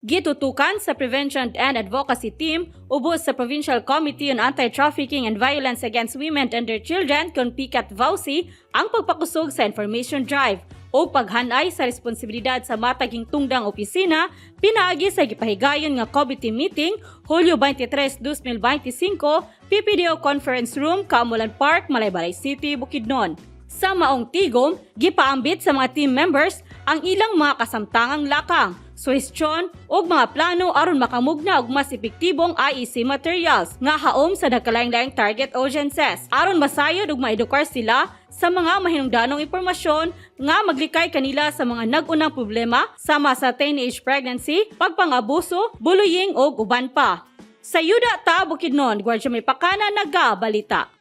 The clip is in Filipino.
Gitutukan sa Prevention and Advocacy Team ubos sa Provincial Committee on Anti-Trafficking and Violence Against Women and Their Children kung Picat Vauci ang pagpakusog sa information drive o paghanay sa responsibilidad sa mataging tungdang opisina pinaagi sa gipahigayon nga committee meeting Hulyo 23, 2025 PPDO Conference Room, Kamulan Park, Malaybalay City, Bukidnon. Sa maong tigom, gipaambit sa mga team members ang ilang mga kasamtangang lakang, suwestyon ug mga plano aron makamugna og mas epektibong IEC materials nga haom sa nagkalaing-laing target audiences aron masayod ug maedukar sila sa mga mahinungdanong impormasyon nga maglikay kanila sa mga nag-unang problema sama sa teenage pregnancy, pagpangabuso, bullying ug uban pa. Sa Yuda ta Bukidnon, Gwardiya May Pakana nagabalita.